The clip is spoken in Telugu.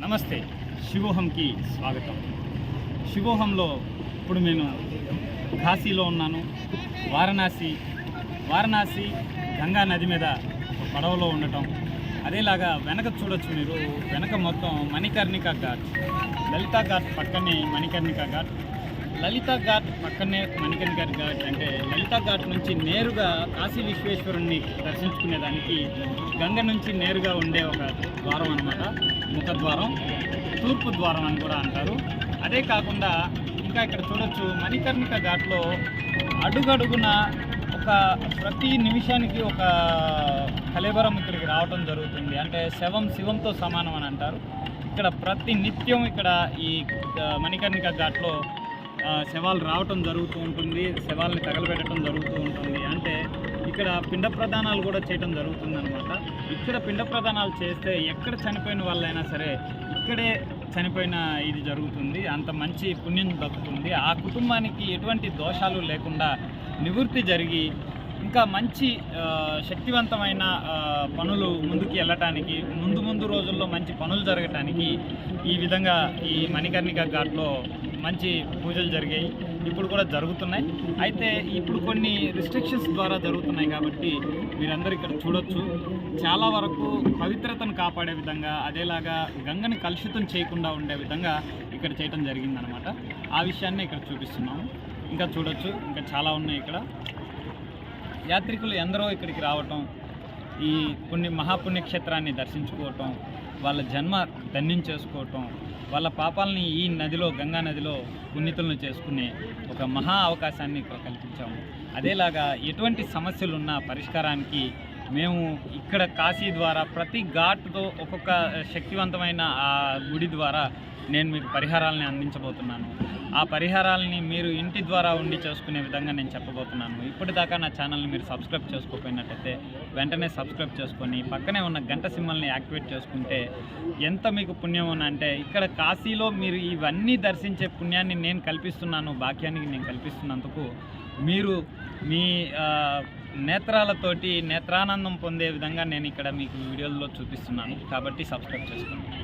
నమస్తే శివోహంకి స్వాగతం. శివోహంలో ఇప్పుడు నేను కాశీలో ఉన్నాను. వారణాసి వారణాసి గంగా నది మీద ఒక పడవలో ఉండటం. అదేలాగా వెనక చూడొచ్చు మీరు. వెనక మొత్తం మణికర్ణిక ఘాట్ లలితా ఘాట్ పక్కనే మణికర్ణిక ఘాట్. లలితా ఘాట్ పక్కనే మణికర్ణిక ఘాట్ అంటే లలితా ఘాట్ నుంచి నేరుగా కాశీ విశ్వేశ్వరుణ్ణి దర్శించుకునేదానికి గంగ నుంచి నేరుగా ఉండే ఒక ద్వారం అనమాట ముఖద్వారం తూర్పు ద్వారం అని కూడా అంటారు. అదే కాకుండా ఇంకా ఇక్కడ చూడొచ్చు మణికర్ణిక ఘాట్లో అడుగడుగున ఒక ప్రతి నిమిషానికి ఒక కలేబరం ఇక్కడికి రావటం జరుగుతుంది. అంటే శవం శివంతో సమానం అని అంటారు. ఇక్కడ ప్రతి నిత్యం ఇక్కడ ఈ మణికర్ణిక ఘాట్లో శవాలు రావటం జరుగుతూ ఉంటుంది శవాల్ని తగలబెట్టడం జరుగుతూ ఉంటుంది. అంటే ఇక్కడ పిండ ప్రదానాలు కూడా చేయడం జరుగుతుంది అనమాట ఇక్కడ పిండ ప్రదానాలు చేస్తే ఎక్కడ చనిపోయిన వాళ్ళైనా సరే ఇక్కడే చనిపోయిన ఇది జరుగుతుంది. అంత మంచి పుణ్యం దక్కుతుంది. ఆ కుటుంబానికి ఎటువంటి దోషాలు లేకుండా నివృత్తి జరిగి ఇంకా మంచి శక్తివంతమైన పనులు ముందుకు వెళ్ళటానికి ముందు ముందు రోజుల్లో మంచి పనులు జరగటానికి ఈ విధంగా ఈ మణికర్ణిక ఘాట్లో మంచి పూజలు జరిగాయి. ఇప్పుడు కూడా జరుగుతున్నాయి. అయితే ఇప్పుడు కొన్ని రిస్ట్రిక్షన్స్ ద్వారా జరుగుతున్నాయి కాబట్టి మీరందరూ ఇక్కడ చూడొచ్చు. చాలా వరకు పవిత్రతను కాపాడే విధంగా అదేలాగా గంగని కలుషితం చేయకుండా ఉండే విధంగా ఇక్కడ చేయటం జరిగిందనమాట ఆ విషయాన్ని ఇక్కడ చూపిస్తున్నాము. ఇంకా చూడొచ్చు. ఇంకా చాలా ఉన్నాయి ఇక్కడ. యాత్రికులు ఎందరో ఇక్కడికి రావటం ఈ కొన్ని మహాపుణ్యక్షేత్రాన్ని దర్శించుకోవటం వాళ్ళ జన్మ ధన్యం చేసుకోవటం వాళ్ళ పాపాలని ఈ నదిలో గంగా నదిలో పుణ్యతులను చేసుకునే ఒక మహా అవకాశాన్ని కల్పించాము. అదేలాగా ఎటువంటి సమస్యలున్నా పరిష్కారానికి మేము ఇక్కడ కాశీ ద్వారా ప్రతి ఘాట్తో ఒక్కొక్క శక్తివంతమైన ఆ గుడి ద్వారా నేను మీకు పరిహారాలని అందించబోతున్నాను. ఆ పరిహారాలని మీరు ఇంటి ద్వారా ఉండి చేసుకునే విధంగా నేను చెప్పబోతున్నాను. ఇప్పటిదాకా నా ఛానల్ని మీరు సబ్స్క్రైబ్ చేసుకోకపోయినట్టయితే వెంటనే సబ్స్క్రైబ్ చేసుకొని పక్కనే ఉన్న గంట సింహల్ని యాక్టివేట్ చేసుకుంటే ఎంత మీకు పుణ్యం ఉందంటే అంటే ఇక్కడ కాశీలో మీరు ఇవన్నీ దర్శించే పుణ్యాన్ని నేను కల్పిస్తున్నాను భాగ్యానికి నేను కల్పిస్తున్నందుకు మీరు మీ నేత్రాలతోటి నేత్రానందం పొందే విధంగా నేను ఇక్కడ మీకు వీడియోల్లో చూపిస్తున్నాను. కాబట్టి సబ్స్క్రైబ్ చేసుకోండి.